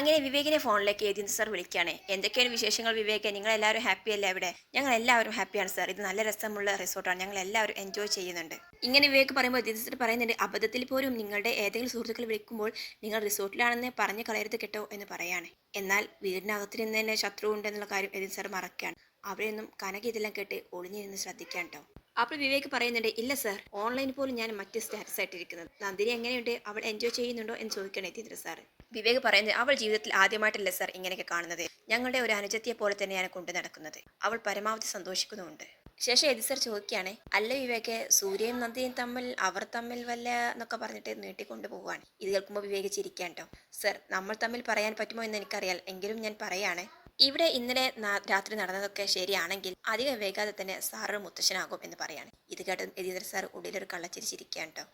അങ്ങനെ വിവേകിനെ ഫോണിലേക്ക് ഏതിന് സാർ വിളിക്കുകയാണ്. എന്തൊക്കെയാണ് വിശേഷങ്ങൾ വിവേക്? നിങ്ങൾ എല്ലാവരും ഹാപ്പി അല്ലേ ഇവിടെ ഞങ്ങൾ എല്ലാവരും ഹാപ്പിയാണ് സാർ. ഇത് നല്ല രസമുള്ള റിസോർട്ടാണ് ഞങ്ങൾ എല്ലാവരും എൻജോയ് ചെയ്യുന്നുണ്ട്. ഇങ്ങനെ വിവേക് പറയുമ്പോൾ ഏജൻസി സാർ പറയുന്നുണ്ട് അബദ്ധത്തിൽ പോലും നിങ്ങളുടെ ഏതെങ്കിലും സുഹൃത്തുക്കൾ വിളിക്കുമ്പോൾ നിങ്ങൾ റിസോർട്ടിലാണെന്ന് പറഞ്ഞു കളയരുത് കേട്ടോ എന്ന് പറയാണ്. എന്നാൽ വീടിനകത്ത് നിന്ന് തന്നെ ശത്രു ഉണ്ടെന്നുള്ള കാര്യം ഏജൻസി സാർ മറക്കുകയാണ്. അവരെയൊന്നും കനക ഇതെല്ലാം കേട്ട് ഒളിഞ്ഞിരുന്ന് ശ്രദ്ധിക്കാൻ കേട്ടോ. അപ്പോൾ വിവേക് പറയുന്നുണ്ട് ഇല്ല സർ ഓൺലൈൻ പോലും ഞാൻ മറ്റ് സ്റ്റാറ്റസ് ആയിട്ടിരിക്കുന്നത് നന്ദിനി എങ്ങനെയുണ്ട്? അവൾ എൻജോയ് ചെയ്യുന്നുണ്ടോ എന്ന് ചോദിക്കണേ തീന്ദ്ര സാർ വിവേക് പറയുന്നത് അവൾ ജീവിതത്തിൽ ആദ്യമായിട്ടല്ല സർ ഇങ്ങനെയൊക്കെ കാണുന്നത്. ഞങ്ങളുടെ ഒരു അനുജത്തിയെ പോലെ തന്നെയാണ് കൊണ്ടു നടക്കുന്നത്. അവൾ പരമാവധി സന്തോഷിക്കുന്നുമുണ്ട്. ശേഷം എതി സർ ചോദിക്കുകയാണ് അല്ല വിവേക് സൂര്യയും നന്ദിയും തമ്മിൽ അവർ തമ്മിൽ വല്ല എന്നൊക്കെ പറഞ്ഞിട്ട് നീട്ടിക്കൊണ്ടു പോവുകയാണ്. ഇത് കേൾക്കുമ്പോൾ വിവേക് ചിരിക്കാൻ കേട്ടോ സർ നമ്മൾ തമ്മിൽ പറയാൻ പറ്റുമോ എന്ന് എനിക്കറിയാം. എങ്കിലും ഞാൻ പറയാണ് ഇവിടെ ഇന്നലെ രാത്രി നടന്നതൊക്കെ ശരിയാണെങ്കിൽ അധികം വേഗാതെ തന്നെ സാറ് മുത്തശ്ശനാകും എന്ന് പറയാണ്. ഇത് കേട്ട് യതീന്ദ്ര സാർ ഉള്ളിലൊരു കള്ളച്ചിരിച്ചിരിക്കുകയാണ് കേട്ടോ.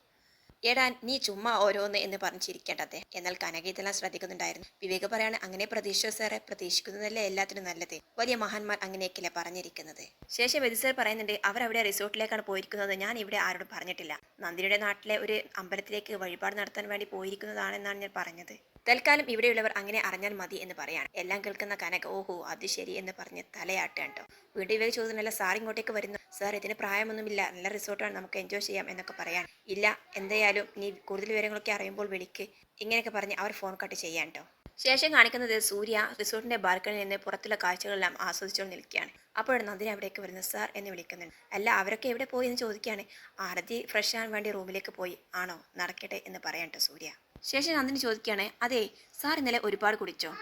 എടാ നീ ചുമ്മാ ഓരോന്ന് എന്ന് പറഞ്ഞ് ചിരിക്കേണ്ടതെ എന്നാൽ കനക ഇതെല്ലാം ശ്രദ്ധിക്കുന്നുണ്ടായിരുന്നു. വിവേക് പറയാണ് അങ്ങനെ പ്രതീക്ഷിച്ചോ സാറെ? പ്രതീക്ഷിക്കുന്നതല്ലേ എല്ലാത്തിനും നല്ലത്. വലിയ മഹാന്മാർ അങ്ങനെയൊക്കെയല്ലേ പറഞ്ഞിരിക്കുന്നത്. ശേഷം വെതി സാർ പറയുന്നുണ്ട് അവിടെ റിസോർട്ടിലേക്കാണ് പോയിരിക്കുന്നത്. ഞാൻ ഇവിടെ ആരോടും പറഞ്ഞിട്ടില്ല. നന്ദിനിയുടെ നാട്ടിലെ ഒരു അമ്പലത്തിലേക്ക് വഴിപാട് നടത്താൻ വേണ്ടി പോയിരിക്കുന്നതാണെന്നാണ് ഞാൻ പറഞ്ഞത്. തൽക്കാലം ഇവിടെയുള്ളവർ അങ്ങനെ അറിഞ്ഞാൽ മതി എന്ന് പറയാണ്. എല്ലാം കേൾക്കുന്ന കനക ഓഹോ അത് ശരി എന്ന് പറഞ്ഞ് തലയാട്ടാൻ കേട്ടോ. വീണ്ടും ഇവർ ചോദിച്ചല്ല സാർ ഇങ്ങോട്ടേക്ക് വരുന്നു? സാർ ഇതിന് പ്രായമൊന്നുമില്ല. നല്ല റിസോർട്ടാണ്. നമുക്ക് എൻജോയ് ചെയ്യാം എന്നൊക്കെ പറയാൻ ഇല്ല എന്തായാലും നീ കൂടുതൽ വിവരങ്ങളൊക്കെ അറിയുമ്പോൾ വിളിക്ക്. ഇങ്ങനെയൊക്കെ പറഞ്ഞ് അവർ ഫോൺ കട്ട് ചെയ്യാൻ കേട്ടോ ശേഷം കാണിക്കുന്നത് സൂര്യ റിസോർട്ടിന്റെ ബാൽക്കണിയിൽ നിന്ന് പുറത്തുള്ള കാഴ്ചകളെല്ലാം ആസ്വദിച്ചുകൊണ്ട് നിൽക്കുകയാണ്. അപ്പോഴാണ് നന്ദിനി അവിടേക്ക് വരുന്നത്. സാർ എന്ന് വിളിക്കുന്നുണ്ട്. അല്ല അവരൊക്കെ എവിടെ പോയി? എന്ന് ചോദിക്കുകയാണ്. ആരതി ഫ്രഷ് ആവാൻ വേണ്ടി റൂമിലേക്ക് പോയി. ആണോ? നടക്കട്ടെ എന്ന് പറയാൻ കേട്ടോ സൂര്യ. ശേഷം നന്ദിനി ചോദിക്കുകയാണ്. അതെ സാർ ഇന്നലെ ഒരുപാട് കുടിച്ചോ?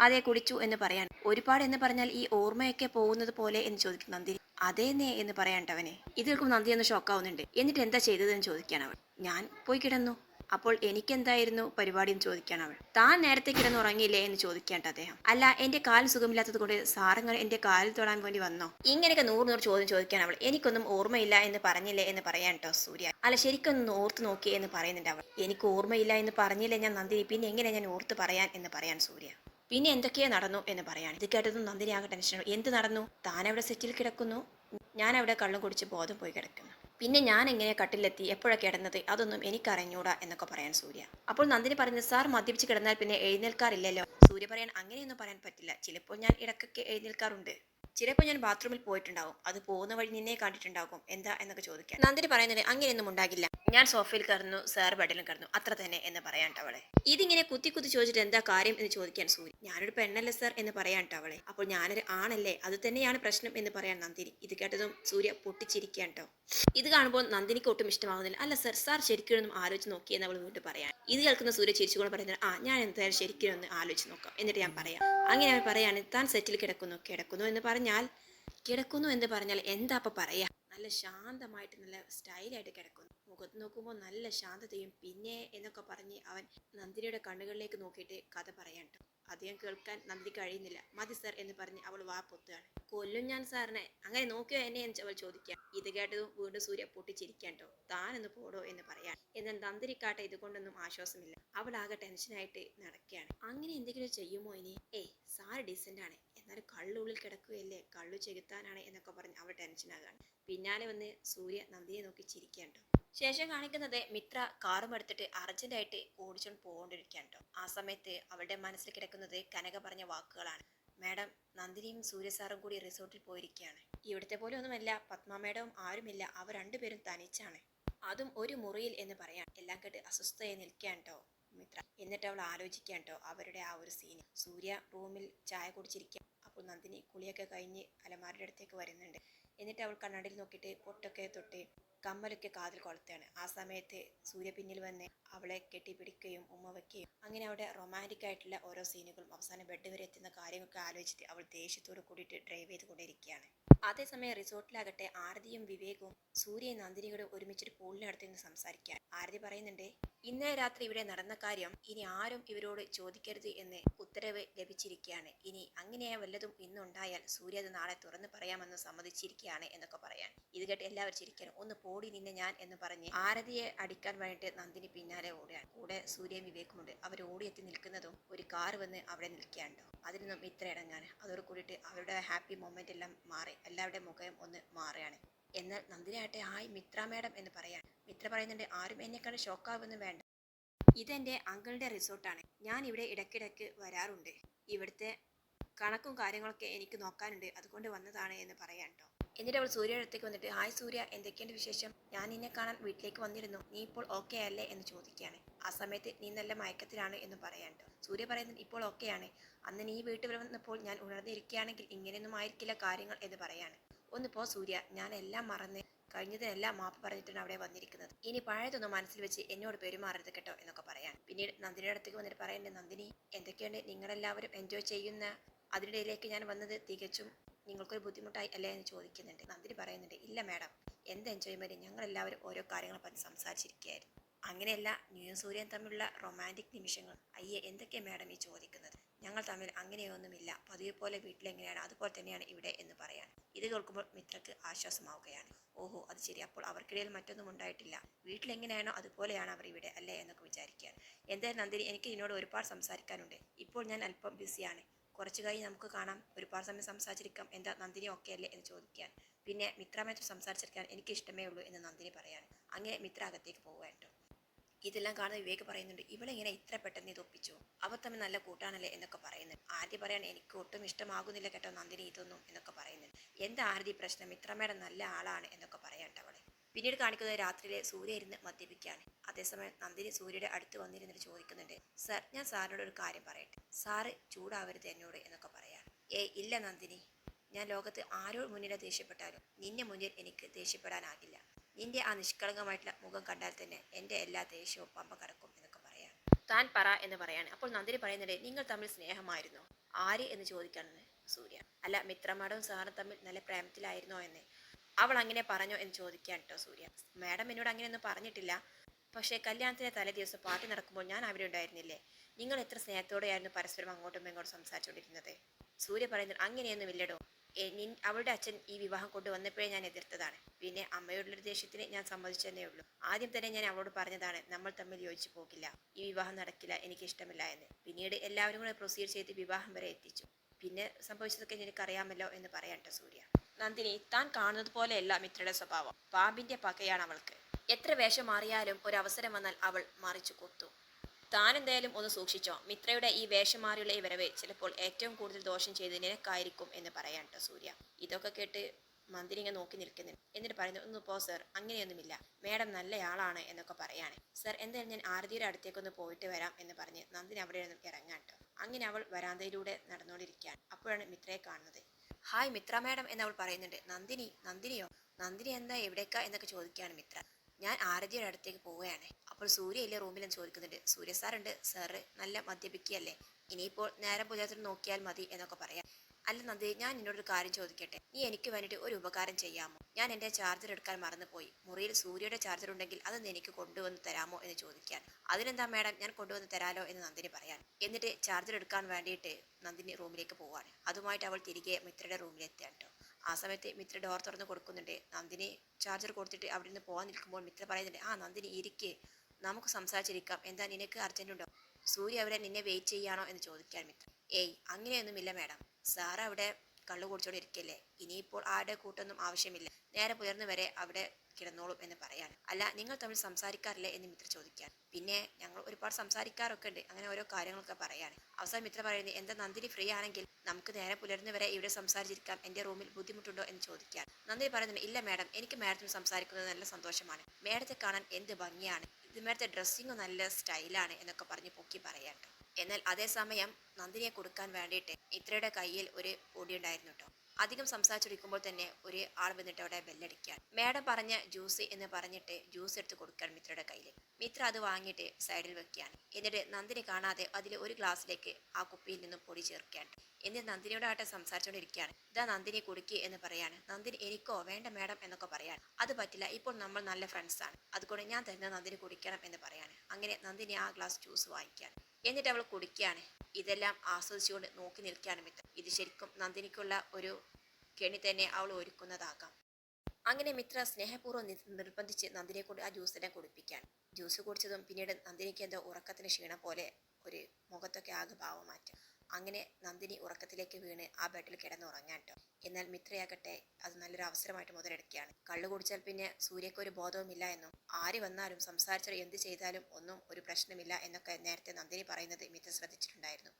അതെ കുടിച്ചു എന്ന് പറയാൻ ഒരുപാട് എന്ന് പറഞ്ഞാൽ ഈ ഓർമ്മയൊക്കെ പോകുന്നത് പോലെ എന്ന് ചോദിക്കും നന്ദിനി. അതേന്നേ എന്ന് പറയാണ്ടവനെ ഇത് കേൾക്കുമ്പോൾ നന്ദി ഒന്ന് ഷോക്കാവുന്നുണ്ട്. എന്നിട്ട് എന്താ ചെയ്തതെന്ന് ചോദിക്കാൻ അവൾ. ഞാൻ പോയി കിടന്നു. അപ്പോൾ എനിക്കെന്തായിരുന്നു പരിപാടി എന്ന് ചോദിക്കാൻ അവൾ. താൻ നേരത്തെ കിടന്ന് ഉറങ്ങിയില്ലേ എന്ന് ചോദിക്കാണ്ട് അദ്ദേഹം. അല്ല എന്റെ കാൽ സുഖമില്ലാത്തത് കൊണ്ട് സാറങ്ങൾ എന്റെ കാലിൽ തൊടാൻ വേണ്ടി വന്നോ? ഇങ്ങനെയൊക്കെ നൂറ് നൂറ് ചോദ്യം ചോദിക്കാൻ അവൾ. എനിക്കൊന്നും ഓർമ്മയില്ല എന്ന് പറഞ്ഞില്ലേ എന്ന് പറയാൻ സൂര്യ. അല്ല ശരിക്കൊന്ന് ഓർത്ത് നോക്കി എന്ന് പറയുന്നുണ്ട് അവൾ. എനിക്ക് ഓർമ്മയില്ല എന്ന് പറഞ്ഞില്ലേ ഞാൻ നന്ദിനി പിന്നെ എങ്ങനെ ഞാൻ ഓർത്ത് പറയാൻ എന്ന് പറയാൻ സൂര്യ. പിന്നെ എന്തൊക്കെയാ നടന്നു എന്ന് പറയാൻ ഇത് കേട്ടതും നന്ദിനി ആകെ ടെൻഷനാണ് എന്ത് നടന്നു? താൻ അവിടെ സെറ്റിൽ കിടക്കുന്നു? ഞാൻ അവിടെ കള്ളം കുടിച്ച് ബോധം പോയി കിടക്കുന്നു. പിന്നെ ഞാൻ എങ്ങനെ കട്ടിലെത്തി എപ്പോഴാണ് കിടന്നത് അതൊന്നും എനിക്കറിഞ്ഞൂടാ എന്നൊക്കെ പറയാൻ സൂര്യ. അപ്പോൾ നന്ദിനി പറഞ്ഞു സാർ മദ്യപിച്ച് കിടന്നാൽ പിന്നെ എഴുന്നേൽക്കാറില്ലല്ലോ? സൂര്യ പറയാൻ അങ്ങനെയൊന്നും പറയാൻ പറ്റില്ല. ചിലപ്പോൾ ഞാൻ ഇടക്കൊക്കെ എഴുന്നേൽക്കാറുണ്ട്. ചിലപ്പോൾ ഞാൻ ബാത്റൂമിൽ പോയിട്ടുണ്ടാവും. അത് പോകുന്ന വഴി നിന്നെ കണ്ടിട്ടുണ്ടാകും. എന്താ? എന്നൊക്കെ ചോദിക്കാം നന്ദിനി പറയുന്നത് അങ്ങനെയൊന്നും ഉണ്ടാകില്ല. ഞാൻ സോഫയിൽ കിടന്നു സാർ ബെഡിലും കിടന്നു. അത്ര തന്നെ എന്ന് പറയാൻ അവളെ. ഇതിങ്ങനെ കുത്തി കുത്തി ചോദിച്ചിട്ട് എന്താ കാര്യം എന്ന് ചോദിക്കാൻ സൂര്യ. ഞാനൊരു പെണ്ണല്ലേ സാർ എന്ന് പറയാൻ അവളെ. അപ്പോൾ ഞാനൊരു ആണല്ലേ അത് തന്നെയാണ് പ്രശ്നം എന്ന് പറയാൻ നന്ദിനി. ഇത് കേട്ടതും സൂര്യ പൊട്ടിച്ചിരിക്കാൻ കേട്ടോ ഇത് കാണുമ്പോൾ നന്ദിനിക്ക് ഒട്ടും ഇഷ്ടമാകുന്നില്ല അല്ല സാർ സാർ ശരിക്കും ആലോചിച്ച് നോക്കിയെന്ന് അവൾ വീണ്ടും പറയാൻ. ഇത് കേൾക്കുന്ന സൂര്യ ചിരിച്ചുകൊണ്ട് പറയുന്നത് ആ ഞാൻ എന്തായാലും ശരിക്കും ഒന്ന് ആലോചിച്ച് നോക്കാം. എന്നിട്ട് ഞാൻ പറയാം. അങ്ങനെ അവൻ പറയാണ് താൻ സെറ്റിൽ കിടക്കുന്നു കിടക്കുന്നു എന്ന് പറഞ്ഞാൽ കിടക്കുന്നു എന്ന് പറഞ്ഞാൽ എന്താ അപ്പൊ പറയാ? നല്ല ശാന്തമായിട്ട് നല്ല സ്റ്റൈലായിട്ട് കിടക്കുന്നു. മുഖത്ത് നോക്കുമ്പോൾ നല്ല ശാന്തതയും പിന്നെ എന്നൊക്കെ പറഞ്ഞ് അവൻ നന്ദിനിയുടെ കണ്ണുകളിലേക്ക് നോക്കിയിട്ട് കഥ പറയാൻ. അധികം കേൾക്കാൻ നന്ദി കഴിയുന്നില്ല. മതി സർ എന്ന് പറഞ്ഞ് അവൾ വാ പൊത്തുകയാണ്. കൊല്ലും ഞാൻ സാറിനെ. അങ്ങനെ നോക്കിയോ എന്നെ? എന്ന് അവൾ ചോദിക്കാം ഇത് കേട്ടതും വീണ്ടും സൂര്യ പൊട്ടിച്ചിരിക്കാണ്ടോ താനൊന്ന് പോടോ എന്ന് പറയാൻ. എന്നാൽ നന്ദിനിക്കാട്ടെ ഇതുകൊണ്ടൊന്നും ആശ്വാസമില്ല. അവൾ ആകെ ടെൻഷനായിട്ട് നടക്കുകയാണ്. അങ്ങനെ എന്തെങ്കിലും ചെയ്യുമോ ഇനി? ഏയ് സാറ് ഡീസന്റ് ആണ്. എന്നാലും കള്ളുള്ളിൽ കിടക്കുകയല്ലേ. കള്ളു ചെകുത്താനാണ് എന്നൊക്കെ പറഞ്ഞ് അവൾ ടെൻഷനാകാണ്. പിന്നാലെ വന്ന് സൂര്യ നന്ദിയെ നോക്കി ചിരിക്കാൻ ട്ടോ ശേഷം കാണിക്കുന്നത് മിത്ര കാറും എടുത്തിട്ട് അർജന്റായിട്ട് ഓടിച്ചോണ്ട് പോകൊണ്ടിരിക്കാൻ കേട്ടോ. ആ സമയത്ത് അവളുടെ മനസ്സിൽ കിടക്കുന്നത് കനക പറഞ്ഞ വാക്കുകളാണ്. മാഡം നന്ദിനിയും സൂര്യ സാറും കൂടി റിസോർട്ടിൽ പോയിരിക്കുകയാണ്. ഇവിടുത്തെ പോലെ ഒന്നുമല്ല പത്മ മാഡവും ആരുമില്ല. അവർ രണ്ടുപേരും തനിച്ചാണ്. അതും ഒരു മുറിയിൽ എന്ന് പറയാം. എല്ലാം കേട്ട് അസ്വസ്ഥയായി നിൽക്കാണ്ടോ മിത്ര. എന്നിട്ട് അവൾ ആലോചിക്കാണ്ടോ അവരുടെ ആ ഒരു സീൻ സൂര്യ റൂമിൽ ചായ കുടിച്ചിരിക്കുക അപ്പോൾ നന്ദിനി കുളിയൊക്കെ കഴിഞ്ഞ് അലമാരുടെ അടുത്തേക്ക് വരുന്നുണ്ട്. എന്നിട്ട് അവൾ കണ്ണാടിയിൽ നോക്കിയിട്ട് പൊട്ടൊക്കെ തൊട്ട് കമ്മലൊക്കെ കാതിൽ കൊളുത്താണ് ആ സമയത്ത് സൂര്യ പിന്നിൽ വന്ന് അവളെ കെട്ടിപ്പിടിക്കുകയും ഉമ്മ വയ്ക്കുകയും അങ്ങനെ അവിടെ റൊമാന്റിക് ആയിട്ടുള്ള ഓരോ സീനുകളും അവസാനം ബെഡ് വരെ എത്തുന്ന കാര്യങ്ങളൊക്കെ ആലോചിച്ചിട്ട് അവൾ ദേഷ്യത്തോട് കൂടിയിട്ട് ഡ്രൈവ് ചെയ്തുകൊണ്ടിരിക്കുകയാണ് അതേസമയം റിസോർട്ടിലാകട്ടെ ആരതിയും വിവേകവും സൂര്യയും നന്ദിനിയോട് ഒരുമിച്ചൊരു പൂളിനടുത്ത് നിന്ന് സംസാരിക്കാൻ ആരതി പറയുന്നുണ്ട് ഇന്നലെ രാത്രി ഇവിടെ നടന്ന കാര്യം ഇനി ആരും ഇവരോട് ചോദിക്കരുത് എന്ന് ഉത്തരവ് ലഭിച്ചിരിക്കുകയാണ്. ഇനി അങ്ങനെ വല്ലതും ഇന്നുണ്ടായാൽ സൂര്യ അത് നാളെ തുറന്ന് പറയാമെന്ന് സമ്മതിച്ചിരിക്കുകയാണ് എന്നൊക്കെ പറയാൻ. ഇത് കേട്ട് എല്ലാവരും ചിരിക്കണം ഒന്ന് പോടി നിന്നെ ഞാൻ എന്ന് പറഞ്ഞ് ആരതിയെ അടിക്കാൻ വേണ്ടിയിട്ട് നന്ദിനി പിന്നാലെ ഓടുകയാണ്. കൂടെ സൂര്യയും വിവേക്കുമുണ്ട് അവർ ഓടിയെത്തി നിൽക്കുന്നതും ഒരു കാർ വന്ന് അവിടെ നിൽക്കുകയാണ്ടോ അതിനൊന്നും ഇത്ര ഇടങ്ങാണ് അതോട് കൂടിയിട്ട് അവരുടെ ഹാപ്പി മൊമെന്റ് എല്ലാം മാറി. എല്ലാവരുടെയും മുഖം ഒന്ന് മാറുകയാണ്. എന്നാൽ നന്ദിനിയാട്ടെ ഹായ് മിത്ര മാഡം എന്ന് പറയാൻ. മിത്ര പറയുന്നുണ്ട് ആരും എന്നെ കണ്ട് ഷോക്കാവുമെന്ന് വേണ്ട ഇതെന്റെ അങ്കിളുടെ റിസോർട്ടാണ്. ഞാൻ ഇവിടെ ഇടയ്ക്കിടയ്ക്ക് വരാറുണ്ട്. ഇവിടുത്തെ കണക്കും കാര്യങ്ങളൊക്കെ എനിക്ക് നോക്കാനുണ്ട്. അതുകൊണ്ട് വന്നതാണ് എന്ന് പറയാൻ കേട്ടോ എന്നിട്ട് അവൾ സൂര്യയുടെ അടുത്തേക്ക് വന്നിട്ട് ഹായ് സൂര്യ എന്തൊക്കെയുണ്ട് വിശേഷം? ഞാൻ നിന്നെ കാണാൻ വീട്ടിലേക്ക് വന്നിരുന്നു. നീ ഇപ്പോൾ ഓക്കെ അല്ലേ? എന്ന് ചോദിക്കുകയാണ്. ആ സമയത്ത് നീ നല്ല മയക്കത്തിലാണ് എന്ന് പറയാൻ കേട്ടോ സൂര്യ പറയുന്നത് ഇപ്പോൾ ഓക്കെയാണ് അന്ന് നീ വീട്ടിൽ വന്നപ്പോൾ ഞാൻ ഉണർന്നിരിക്കുകയാണെങ്കിൽ ഇങ്ങനെയൊന്നും ആയിരിക്കില്ല കാര്യങ്ങൾ എന്ന് പറയാണ് ഒന്ന് പോ സൂര്യ ഞാൻ എല്ലാം മറന്ന് കഴിഞ്ഞതിനെല്ലാം മാപ്പ് പറഞ്ഞിട്ടാണ് അവിടെ വന്നിരിക്കുന്നത്. ഇനി പഴയതൊന്നും മനസ്സിൽ വെച്ച് എന്നോട് പെരുമാറരുത് കേട്ടോ എന്നൊക്കെ പറയാൻ. പിന്നീട് നന്ദിനിയുടെ അടുത്തേക്ക് വന്നിട്ട് പറയണ്ടേ നന്ദിനി എന്തൊക്കെയാണ് നിങ്ങളെല്ലാവരും എൻജോയ് ചെയ്യുന്ന അതിനിടയിലേക്ക് ഞാൻ വന്നത്? തികച്ചും നിങ്ങൾക്കൊരു ബുദ്ധിമുട്ടായി അല്ലേ എന്ന് ചോദിക്കുന്നുണ്ട്. നന്ദിനി പറയുന്നുണ്ട് ഇല്ല മാഡം എന്ത് ഞങ്ങൾ എല്ലാവരും ഓരോ കാര്യങ്ങളെ പറ്റി സംസാരിച്ചിരിക്കുകയായിരുന്നു. അങ്ങനെയല്ല ന്യൂ സൂര്യൻ തമ്മിലുള്ള റൊമാന്റിക് നിമിഷങ്ങൾ. അയ്യേ എന്തൊക്കെയാണ് മാഡം ഈ ചോദിക്കുന്നത്? ഞങ്ങൾ തമ്മിൽ അങ്ങനെയൊന്നുമില്ല. പതിവ് പോലെ വീട്ടിലെങ്ങനെയാണ്? അതുപോലെ തന്നെയാണ് ഇവിടെ എന്ന് പറയാണ് ഇത് കേൾക്കുമ്പോൾ മിത്രക്ക് ആശ്വാസമാവുകയാണ്. ഓഹോ അത് ശരി. അപ്പോൾ അവർക്കിടയിൽ മറ്റൊന്നും ഉണ്ടായിട്ടില്ല. വീട്ടിലെങ്ങനെയാണോ അതുപോലെയാണ് അവർ ഇവിടെ അല്ലേ എന്നൊക്കെ വിചാരിക്കുകയാണ് എന്തായാലും നന്ദിനി എനിക്ക് ഇതിനോട് ഒരുപാട് സംസാരിക്കാനുണ്ട്. ഇപ്പോൾ ഞാൻ അല്പം ബിസിയാണ്. കുറച്ച് കഴിഞ്ഞ് നമുക്ക് കാണാം. ഒരുപാട് സമയം സംസാരിച്ചിരിക്കാം. എന്താ നന്ദിനി ഓക്കെ അല്ലേ എന്ന് ചോദിക്കാൻ. പിന്നെ മിത്രമായിട്ട് സംസാരിച്ചിരിക്കാൻ എനിക്ക് ഇഷ്ടമേ ഉള്ളൂ എന്ന് നന്ദിനി പറയാണ്. അങ്ങനെ മിത്ര അകത്തേക്ക് കേട്ടോ. ഇതെല്ലാം കാണുന്ന വിവേക് പറയുന്നുണ്ട് ഇവളെങ്ങനെ ഇത്ര പെട്ടെന്ന് ഇത് ഒപ്പിച്ചു? അവർ തമ്മിൽ നല്ല കൂട്ടാണല്ലേ? എന്നൊക്കെ പറയുന്നത് ആദ്യം പറയാണ് എനിക്ക് ഒട്ടും ഇഷ്ടമാകുന്നില്ല കേട്ടോ നന്ദിനി ഇതൊന്നും എന്നൊക്കെ പറയുന്നുണ്ട്. എന്താ ആരതി പ്രശ്നം? ഇത്രമേടെ നല്ല ആളാണ് എന്നൊക്കെ പറയട്ടെ അവളെ. പിന്നീട് കാണിക്കുന്നത് രാത്രിയിലെ സൂര്യ ഇരുന്ന് മദ്യപിക്കുകയാണ് അതേസമയം നന്ദിനി സൂര്യയുടെ അടുത്ത് വന്നിരുന്നിട്ട് ചോദിക്കുന്നുണ്ട് സർ ഞാൻ സാറിനോട് ഒരു കാര്യം പറയട്ടെ? സാറ് ചൂടാവരുത് എന്നോട് എന്നൊക്കെ പറയാം ഏയ് ഇല്ല നന്ദിനി. ഞാൻ ലോകത്ത് ആരോ മുന്നിൽ ദേഷ്യപ്പെട്ടാലും നിന്നെ മുന്നിൽ എനിക്ക് ദേഷ്യപ്പെടാനാകില്ല. നിന്റെ ആ നിഷ്കളങ്കമായിട്ടുള്ള മുഖം കണ്ടാൽ തന്നെ എന്റെ എല്ലാ ദേഷ്യവും പമ്പ കടക്കും എന്നൊക്കെ പറയാം താൻ പറ എന്ന് പറയാണ്. അപ്പോൾ നന്ദിനി പറയുന്നുണ്ട് നിങ്ങൾ തമ്മിൽ സ്നേഹമായിരുന്നു? ആര് എന്ന് ചോദിക്കാണെന്ന് സൂര്യ. അല്ല മിത്രമാടവും സാറും തമ്മിൽ നല്ല പ്രേമത്തിലായിരുന്നോ എന്ന്. അവൾ അങ്ങനെ പറഞ്ഞോ എന്ന് ചോദിക്കാൻ കേട്ടോ സൂര്യ. മാഡം എന്നോട് അങ്ങനെയൊന്നും പറഞ്ഞിട്ടില്ല. പക്ഷേ കല്യാണത്തിന്റെ തലേ ദിവസം പാർട്ടി നടക്കുമ്പോൾ ഞാൻ അവിടെ ഉണ്ടായിരുന്നില്ലേ? നിങ്ങൾ എത്ര സ്നേഹത്തോടെയായിരുന്നു പരസ്പരം അങ്ങോട്ടും ഇങ്ങോട്ടും സംസാരിച്ചുകൊണ്ടിരുന്നത്? സൂര്യ പറയുന്നത് അങ്ങനെയൊന്നും ഇല്ലടോ അവളുടെ അച്ഛൻ ഈ വിവാഹം കൊണ്ടുവന്നപ്പോഴേ ഞാൻ എതിർത്തതാണ്. പിന്നെ അമ്മയോടുള്ള ദേഷ്യത്തിന് ഞാൻ സമ്മതിച്ചതന്നേ ഉള്ളൂ. ആദ്യം തന്നെ ഞാൻ അവളോട് പറഞ്ഞതാണ് നമ്മൾ തമ്മിൽ യോജിച്ചു പോകില്ല. ഈ വിവാഹം നടക്കില്ല. എനിക്ക് ഇഷ്ടമില്ല എന്ന്. പിന്നീട് എല്ലാവരും കൂടെ പ്രൊസീഡ് ചെയ്ത് വിവാഹം വരെ എത്തിച്ചു. പിന്നെ സംഭവിച്ചതൊക്കെ എനിക്കറിയാമല്ലോ എന്ന് പറയാട്ടോ സൂര്യ. നന്ദിനി താൻ കാണുന്നത് പോലെയല്ല മിത്രയുടെ സ്വഭാവം. പാമ്പിന്റെ പകയാണ് അവൾക്ക്. എത്ര വേഷം മാറിയാലും ഒരു അവസരം വന്നാൽ അവൾ മറിച്ചു കൊത്തു. താൻ എന്തായാലും ഒന്ന് സൂക്ഷിച്ചോ. മിത്രയുടെ ഈ വേഷം മാറിയുള്ള ഈ വരവ് ചിലപ്പോൾ ഏറ്റവും കൂടുതൽ ദോഷം ചെയ്ത് നിനക്കായിരിക്കും എന്ന് പറയാൻ കേട്ടോ സൂര്യ. ഇതൊക്കെ കേട്ട് മന്ത്രി ഇങ്ങനെ നോക്കി നിൽക്കുന്നുണ്ട്. എന്നിട്ട് പറയുന്നു ഒന്ന് പോ സർ അങ്ങനെയൊന്നുമില്ല. മേഡം നല്ലയാളാണ് എന്നൊക്കെ പറയാണ്. സർ എന്തായാലും ഞാൻ ആരതിയുടെ അടുത്തേക്കൊന്ന് പോയിട്ട് വരാം എന്ന് പറഞ്ഞ് നന്ദിനി അവിടെ നിന്നും ഇറങ്ങാൻ കേട്ടോ അങ്ങനെ അവൾ വരാന്തയിലൂടെ നടന്നുകൊണ്ടിരിക്കുകയാണ്. അപ്പോഴാണ് മിത്രയെ കാണുന്നത്. ഹായ് മിത്ര മാഡം എന്നവൾ പറയുന്നുണ്ട്. നന്ദിനി നന്ദിനിയോ? നന്ദിനി എന്താ എവിടേക്കാ? എന്നൊക്കെ ചോദിക്കുകയാണ് മിത്ര. ഞാൻ ആരതിയുടെ അടുത്തേക്ക് പോവുകയാണ്. അപ്പോൾ സൂര്യ ഇല്ലേ റൂമിലെന്ന് ചോദിക്കുന്നുണ്ട്. സൂര്യ സാറുണ്ട് സാറ് നല്ല മദ്യപിക്കുകയല്ലേ? ഇനിയിപ്പോൾ നേരം പുലർത്തി നോക്കിയാൽ മതി എന്നൊക്കെ പറയാം. അല്ല നന്ദി ഞാൻ നിന്നോടൊരു കാര്യം ചോദിക്കട്ടെ? നീ എനിക്ക് വേണ്ടിയിട്ട് ഒരു ഉപകാരം ചെയ്യാമോ? ഞാൻ എന്റെ ചാർജർ എടുക്കാൻ മറന്നുപോയി. മുറിയിൽ സൂര്യയുടെ ചാർജർ ഉണ്ടെങ്കിൽ അതൊന്ന് എനിക്ക് കൊണ്ടുവന്ന് തരാമോ? എന്ന് ചോദിക്കാൻ. അതിനെന്താ മാഡം? ഞാൻ കൊണ്ടുവന്ന് തരാലോ? എന്ന് നന്ദിനി പറയാൻ. എന്നിട്ട് ചാർജർ എടുക്കാൻ വേണ്ടിയിട്ട് നന്ദിനി റൂമിലേക്ക് പോവാണ് അതുമായിട്ട് അവൾ തിരികെ മിത്രയുടെ റൂമിലെത്തിയാണ് കേട്ടോ. ആ സമയത്ത് മിത്ര ഡോർ തുറന്ന് കൊടുക്കുന്നുണ്ട്. നന്ദിനി ചാർജർ കൊടുത്തിട്ട് അവിടെ നിന്ന് പോകാൻ നിൽക്കുമ്പോൾ മിത്ര പറയുന്നുണ്ട് ആ നന്ദിനി ഇരിക്കേ. നമുക്ക് സംസാരിച്ചിരിക്കാം. എന്താ നിനക്ക് അർജന്റ് ഉണ്ടോ? സൂര്യ അവിടെ നിന്നെ വെയിറ്റ് ചെയ്യാണോ? എന്ന് ചോദിക്കാൻ മിത്ര. ഏയ് അങ്ങനെയൊന്നുമില്ല മാഡം സാർ അവിടെ കള്ളു കുടിച്ചോണ്ടിരിക്കല്ലേ. ഇനിയിപ്പോൾ ആരുടെ കൂട്ടൊന്നും ആവശ്യമില്ല. നേരെ പുലർന്നു വരെ അവിടെ കിടന്നോളും എന്ന് പറയാണ്. അല്ല നിങ്ങൾ തമ്മിൽ സംസാരിക്കാറില്ലേ എന്ന് മിത്ര ചോദിക്കാൻ. പിന്നെ ഞങ്ങൾ ഒരുപാട് സംസാരിക്കാറൊക്കെ ഉണ്ട്. അങ്ങനെ ഓരോ കാര്യങ്ങളൊക്കെ പറയാൻ അവസാനം മിത്ര പറയുന്നത് എന്താ നന്ദിനി ഫ്രീ ആണെങ്കിൽ നമുക്ക് നേരെ പുലർന്നു വരെ ഇവിടെ സംസാരിച്ചിരിക്കാം. എന്റെ റൂമിൽ ബുദ്ധിമുട്ടുണ്ടോ എന്ന് ചോദിക്കാൻ. നന്ദിനി പറയുന്നത് ഇല്ല മാഡം എനിക്ക് മാഡത്തിന് സംസാരിക്കുന്നത് നല്ല സന്തോഷമാണ്. മാഡത്തെ കാണാൻ എന്ത് ഭംഗിയാണ്. ഇത് മാഡത്തെ ഡ്രസ്സിങ് നല്ല സ്റ്റൈലാണ് എന്നൊക്കെ പറഞ്ഞ് പൊക്കി പറയാൻ എന്നാൽ അതേസമയം നന്ദിനിയെ കൊടുക്കാൻ വേണ്ടിയിട്ട് ഇത്രയുടെ കയ്യിൽ ഒരു പൊടി ഉണ്ടായിരുന്നു കേട്ടോ. അധികം സംസാരിച്ചിരിക്കുമ്പോൾ തന്നെ ഒരു ആൾ വന്നിട്ട് അവിടെ ബെല്ലടിക്കാൻ. മേഡം പറഞ്ഞ ജ്യൂസ് എന്ന് പറഞ്ഞിട്ട് ജ്യൂസ് എടുത്ത് കൊടുക്കാൻ മിത്രയുടെ കയ്യിൽ മിത്ര അത് വാങ്ങിയിട്ട് സൈഡിൽ വെക്കുകയാണ്. എന്നിട്ട് നന്ദിനെ കാണാതെ അതിൽ ഒരു ഗ്ലാസ്സിലേക്ക് ആ കുപ്പിയിൽ നിന്നും പൊടി ചേർക്കുകയാണ്. എന്നിട്ട് നന്ദിനിയോടാട്ടെ സംസാരിച്ചുകൊണ്ടിരിക്കുകയാണ്. ഇതാ നന്ദിനി കുടുക്കി എന്ന് പറയാണ്. നന്ദിനി എനിക്കോ? വേണ്ട മാഡം എന്നൊക്കെ പറയാണ്. അത് പറ്റില്ല. ഇപ്പോൾ നമ്മൾ നല്ല ഫ്രണ്ട്സ് ആണ്. അതുകൊണ്ട് ഞാൻ തന്നെ നന്ദിനി കുടിക്കണം എന്ന് പറയാണ്. അങ്ങനെ നന്ദിനി ആ ഗ്ലാസ് ജ്യൂസ് വാങ്ങിക്കുകയാണ്. എന്നിട്ട് അവൾ കുടിക്കുകയാണ്. ഇതെല്ലാം ആസ്വദിച്ചുകൊണ്ട് നോക്കി നിൽക്കുകയാണ് മിത്രം. ഇത് ശരിക്കും നന്ദിനിക്കുള്ള ഒരു കെണി തന്നെ അവൾ ഒരുക്കുന്നതാകാം. അങ്ങനെ മിത്ര സ്നേഹപൂർവം നിർബന്ധിച്ച് നന്ദിനെ കൊണ്ട് ആ ജ്യൂസ് തന്നെ കുടിപ്പിക്കാൻ ജ്യൂസ് കുടിച്ചതും പിന്നീട് നന്ദിനിക്ക് എന്തോ ഉറക്കത്തിന് ക്ഷീണം പോലെ ഒരു മുഖത്തൊക്കെ ആകെ ഭാവമാറ്റം അങ്ങനെ നന്ദിനി ഉറക്കത്തിലേക്ക് വീണ് ആ ബെഡിൽ കിടന്ന് ഉറങ്ങാൻ കേട്ടോ എന്നാൽ മിത്രയാകട്ടെ അത് നല്ലൊരു അവസരമായിട്ട് മുതലെടുക്കുകയാണ്. കള്ളു കുടിച്ചാൽ പിന്നെ സൂര്യക്ക് ഒരു ബോധവുമില്ല എന്നും ആര് വന്നാലും സംസാരിച്ചാൽ എന്ത് ചെയ്താലും ഒന്നും ഒരു പ്രശ്നമില്ല എന്നൊക്കെ നേരത്തെ നന്ദിനി പറയുന്നത് മിത്ര ശ്രദ്ധിച്ചിട്ടുണ്ടായിരുന്നു.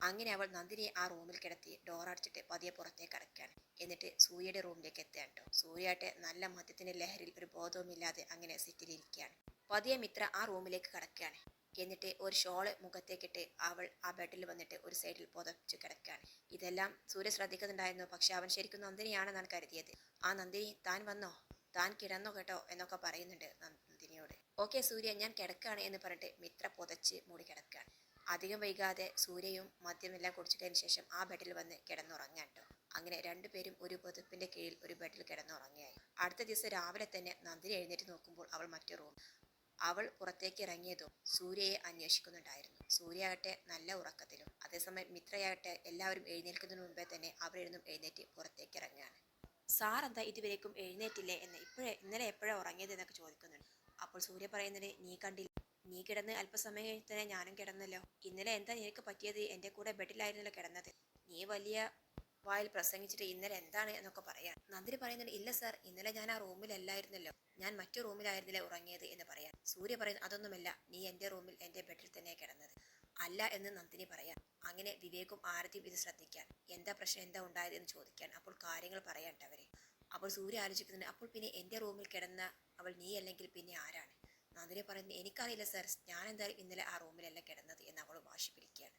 അങ്ങനെ അവൾ നന്ദിനിയെ ആ റൂമിൽ കിടത്തി ഡോർ അടച്ചിട്ട് പതിയെ പുറത്തേക്ക് അടയ്ക്കുകയാണ് എന്നിട്ട് സൂര്യയുടെ റൂമിലേക്ക് എത്തുകയാണ് കേട്ടോ സൂര്യയാട്ടെ നല്ല മദ്യത്തിന്റെ ലഹരിയിൽ ഒരു ബോധവുമില്ലാതെ അങ്ങനെ സിറ്റിലിരിക്കുകയാണ്. പതിയെ മിത്ര ആ റൂമിലേക്ക് കടക്കുകയാണ്. എന്നിട്ട് ഒരു ഷോൾ മുഖത്തേക്കിട്ട് അവൾ ആ ബെഡിൽ വന്നിട്ട് ഒരു സൈഡിൽ പുതച്ച് കിടക്കുകയാണ് ഇതെല്ലാം സൂര്യ ശ്രദ്ധിക്കുന്നുണ്ടായിരുന്നു. പക്ഷെ അവൻ ശരിക്കും നന്ദിനിയാണെന്നാണ് കരുതിയത്. ആ നന്ദിനി താൻ വന്നോ? താൻ കിടന്നോ കേട്ടോ? എന്നൊക്കെ പറയുന്നുണ്ട് നന്ദിനിയോട്. ഓക്കെ സൂര്യ ഞാൻ കിടക്കുകയാണ് എന്ന് പറഞ്ഞിട്ട് മിത്ര പുതച്ച് മൂടി കിടക്കുകയാണ് അധികം വൈകാതെ സൂര്യയും മദ്യമെല്ലാം കുടിച്ചതിന് ശേഷം ആ ബെഡിൽ വന്ന് കിടന്നുറങ്ങാൻ അങ്ങനെ രണ്ടുപേരും ഒരു പുതപ്പിന്റെ കീഴിൽ ഒരു ബെഡിൽ കിടന്നുറങ്ങിയായി അടുത്ത ദിവസം രാവിലെ തന്നെ നന്ദിനി എഴുന്നേറ്റ് നോക്കുമ്പോൾ അവൾ മറ്റു റൂം അവൾ പുറത്തേക്ക് ഇറങ്ങിയതും സൂര്യയെ അന്വേഷിക്കുന്നുണ്ടായിരുന്നു. സൂര്യയാകട്ടെ നല്ല ഉറക്കത്തിലും അതേസമയം മിത്രയാകട്ടെ എല്ലാവരും എഴുന്നേൽക്കുന്നതിന് മുമ്പേ തന്നെ അവരെഴുന്നും എഴുന്നേറ്റ് പുറത്തേക്ക് ഇറങ്ങുകയാണ് സാർ എന്താ ഇതുവരേക്കും എഴുന്നേറ്റില്ലേ എന്ന് ഇപ്പോഴേ ഇന്നലെ എപ്പോഴാ ഉറങ്ങിയത് എന്നൊക്കെ ചോദിക്കുന്നുണ്ട്. അപ്പോൾ സൂര്യ പറയുന്നത് നീ കണ്ടില്ല നീ കിടന്ന് അല്പസമയം കഴിഞ്ഞ് തന്നെ ഞാനും കിടന്നല്ലോ. ഇന്നലെ എന്താ നിനക്ക് പറ്റിയത്? എന്റെ കൂടെ ബെഡിലായിരുന്നല്ലോ കിടന്നത്. നീ വലിയ വായിൽ പ്രസംഗിച്ചിട്ട് ഇന്നലെ എന്താണ്? എന്നൊക്കെ പറയാം. നന്ദിനി പറയുന്നുണ്ട് ഇല്ല സാർ ഇന്നലെ ഞാൻ ആ റൂമിലല്ലായിരുന്നല്ലോ. ഞാൻ മറ്റു റൂമിലായിരുന്നില്ലേ ഉറങ്ങിയത് എന്ന് പറയാം. സൂര്യ പറയുന്നു അതൊന്നുമല്ല നീ എന്റെ റൂമിൽ എന്റെ ബെഡിൽ തന്നെ കിടന്നത്. അല്ല എന്ന് നന്ദിനി പറയാം. അങ്ങനെ വിവേകും ആരതിയും ഇത് ശ്രദ്ധിക്കാൻ. എന്താ പ്രശ്നം? എന്താ ഉണ്ടായത് എന്ന് ചോദിക്കാൻ അപ്പോൾ കാര്യങ്ങൾ പറയാൻ അവരെ. അപ്പോൾ സൂര്യ ആലോചിക്കുന്നുണ്ട് അപ്പോൾ പിന്നെ എന്റെ റൂമിൽ കിടന്ന അവൾ നീ അല്ലെങ്കിൽ പിന്നെ ആരാണ്? നന്ദിനി പറയുന്നത് എനിക്കറിയില്ല സാർ ഞാൻ എന്തായാലും ഇന്നലെ ആ റൂമിലല്ല കിടന്നത് എന്ന് അവൾ വാശി പിടിക്കുകയാണ്.